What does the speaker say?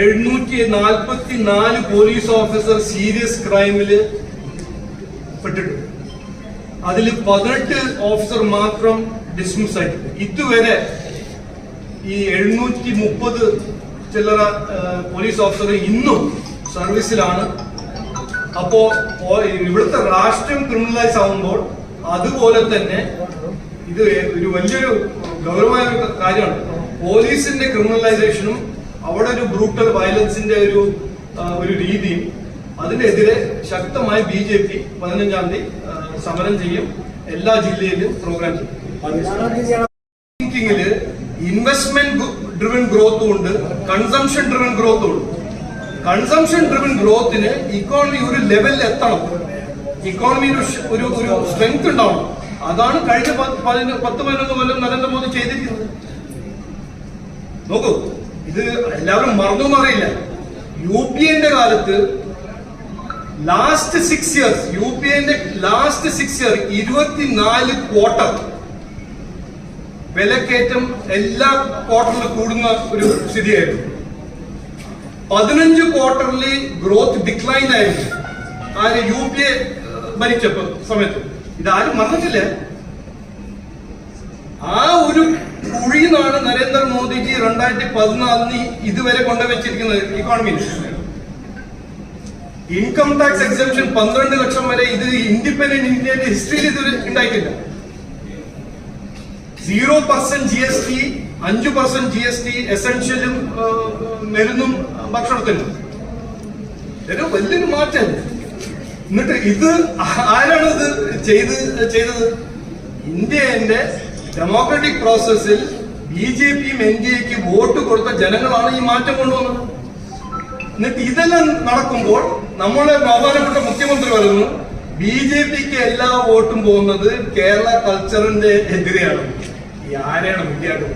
എഴുന്നൂറ്റി നാൽപ്പത്തി നാല് പോലീസ് ഓഫീസർ സീരിയസ് ക്രൈമിൽ പെട്ടിട്ടുണ്ട്. അതിൽ പതിനെട്ട് ഓഫീസർ മാത്രം ഡിസ്മിസ് ആയിട്ടുണ്ട്. ഇതുവരെ ഈ എഴുന്നൂറ്റി മുപ്പത് ചില്ലറ പോലീസ് ഓഫീസർ ഇന്നും സർവീസിലാണ്. അപ്പോ ഇവിടുത്തെ രാഷ്ട്രം ക്രിമിനലൈസ് ആവുമ്പോൾ അതുപോലെ തന്നെ ഇത് ഒരു വലിയൊരു ഗൗരവമായ കാര്യമാണ്. പോലീസിന്റെ ക്രിമിനലൈസേഷനും അവിടെ ഒരു ബ്രൂട്ടൽ വയലൻസിന്റെ ഒരു ഒരു രീതിയും അതിനെതിരെ ശക്തമായി ബി ജെ പി പതിനഞ്ചാം തീയതി സമരം ചെയ്യും. എല്ലാ ജില്ലയിലും പ്രോഗ്രാം ചെയ്യും. ഇൻവെസ്റ്റ്മെന്റ് ഡ്രിവൻ ഗ്രോത്തും ഉണ്ട് കൺസംഷൻ ഡ്രിവൻ ഗ്രോത്തും ഉണ്ട്. കൺസംഷൻ ഡ്രിവൻ ഗ്രോത്തിന് ഇക്കോണമി ഒരു ലെവലിൽ എത്തണം. ഇക്കോണമി ഒരു ഒരു സ്ട്രെങ്ത് ഉണ്ടാവണം. അതാണ് കഴിഞ്ഞ പത്ത് പതിനൊന്ന് കൊല്ലം നരേന്ദ്രമോദി ചെയ്തിരിക്കുന്നത്. നോക്കൂ. ഇത് എല്ലാവരും മറന്നു മാറിയില്ല യു പി എന്റെ കാലത്ത് last six years U P എന്റെ ലാസ്റ്റ് സിക്സ് ഇയർ ഇരുപത്തിനാല് ക്വാർട്ടർ വിലക്കയറ്റം എല്ലാ ക്വാർട്ടറിലും കൂടുന്ന ഒരു സ്ഥിതിയായിരുന്നു. പതിനഞ്ച് ക്വാർട്ടറിൽ ഗ്രോത്ത് ഡിക്ലൈൻ ആയിരുന്നു. ആര് യു പി എ ഭരിച്ചപ്പോ സമയത്ത്. ഇതാരും മറന്നിട്ടില്ല. ആ ഒരു കുഴിന്നാണ് നരേന്ദ്രമോദിജി രണ്ടായിരത്തി പതിനാലിന് ഇതുവരെ കൊണ്ടുവച്ചിരിക്കുന്നത് ഇക്കോണമിയിൽ ഇൻകം ടാക്സ് എക്സംഷൻ പന്ത്രണ്ട് ലക്ഷം വരെ ഇത് ഇൻഡിപെൻഡന്റ് ഇന്ത്യയുടെ ഹിസ്റ്ററിയിൽ ഇതുവരെ ഉണ്ടായിട്ടില്ല. Zero percent G S T അഞ്ചു പെർസെന്റ് ജി എസ് ടി എസെൻഷ്യലും മരുന്നും ഭക്ഷണത്തിനും. ഏറ്റവും വലിയൊരു മാറ്റം. എന്നിട്ട് ഇത് ആരാണ് ഇത് ചെയ്ത് ചെയ്തത്? ഇന്ത്യന്റെ ഡെമോക്രാറ്റിക് പ്രോസസ്സിൽ ബി ജെ പിയും എൻ ഡി എക്ക് വോട്ട് കൊടുത്ത ജനങ്ങളാണ് ഈ മാറ്റം കൊണ്ടുവന്നത്. എന്നിട്ട് ഇതെല്ലാം നടക്കുമ്പോൾ നമ്മളെ ബഹുമാനപ്പെട്ട മുഖ്യമന്ത്രി പറയുന്നു ബി ജെ പിക്ക് എല്ലാ വോട്ടും പോകുന്നത് കേരള കൾച്ചറിന്റെ എതിരെയാണ്. ഈ ആരെയാണ് വിദ്യാർത്ഥി